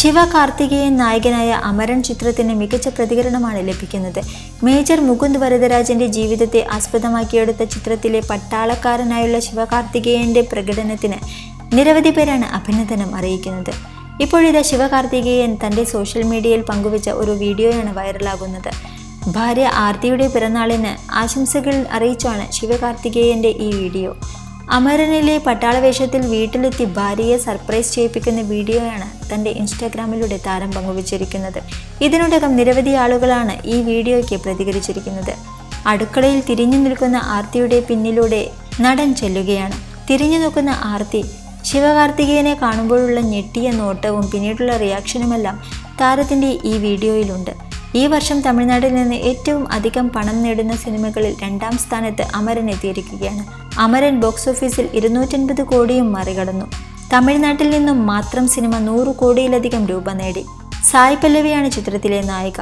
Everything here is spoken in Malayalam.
ശിവകാർത്തികേയൻ നായകനായ അമരൻ ചിത്രത്തിന് മികച്ച പ്രതികരണമാണ് ലഭിക്കുന്നത്. മേജർ മുകുന്ദ് വരദരാജന്റെ ജീവിതത്തെ ആസ്പദമാക്കിയെടുത്ത ചിത്രത്തിലെ പട്ടാളക്കാരനായുള്ള ശിവകാർത്തികേയന്റെ പ്രകടനത്തിന് നിരവധി പേരാണ് അഭിനന്ദനം അറിയിക്കുന്നത്. ഇപ്പോഴിതാ ശിവകാർത്തികേയൻ തന്റെ സോഷ്യൽ മീഡിയയിൽ പങ്കുവച്ച ഒരു വീഡിയോയാണ് വൈറലാകുന്നത്. ഭാര്യ ആർത്തിയുടെ പിറന്നാളിന് ആശംസകൾ അറിയിച്ചാണ് ശിവകാർത്തികേയന്റെ ഈ വീഡിയോ. അമരനിലെ പട്ടാളവേഷത്തിൽ വീട്ടിലെത്തി ഭാര്യയെ സർപ്രൈസ് ചെയ്യിപ്പിക്കുന്ന വീഡിയോയാണ് തന്റെ ഇൻസ്റ്റാഗ്രാമിലൂടെ താരം പങ്കുവച്ചിരിക്കുന്നത്. ഇതിനോടകം നിരവധി ആളുകളാണ് ഈ വീഡിയോയ്ക്ക് പ്രതികരിച്ചിരിക്കുന്നത്. അടുക്കളയിൽ തിരിഞ്ഞു നിൽക്കുന്ന ആർത്തിയുടെ പിന്നിലൂടെ നടൻ ചെല്ലുകയാണ്. തിരിഞ്ഞു നോക്കുന്ന ആർത്തി ശിവകാർത്തികേയനെ കാണുമ്പോഴുള്ള ഞെട്ടിയ നോട്ടവും പിന്നീടുള്ള റിയാക്ഷനുമെല്ലാം താരത്തിന്റെ ഈ വീഡിയോയിലുണ്ട്. ഈ വർഷം തമിഴ്നാട്ടിൽ നിന്ന് ഏറ്റവും അധികം പണം നേടുന്ന സിനിമകളിൽ രണ്ടാം സ്ഥാനത്ത് അമരൻ എത്തിയിരിക്കുകയാണ്. അമരൻ ബോക്സ് ഓഫീസിൽ ഇരുന്നൂറ്റൻപത് കോടിയും മറികടന്നു. തമിഴ്നാട്ടിൽ നിന്നും മാത്രം സിനിമ നൂറ് കോടിയിലധികം രൂപ നേടി. സായ് പല്ലവിയാണ് ചിത്രത്തിലെ നായിക.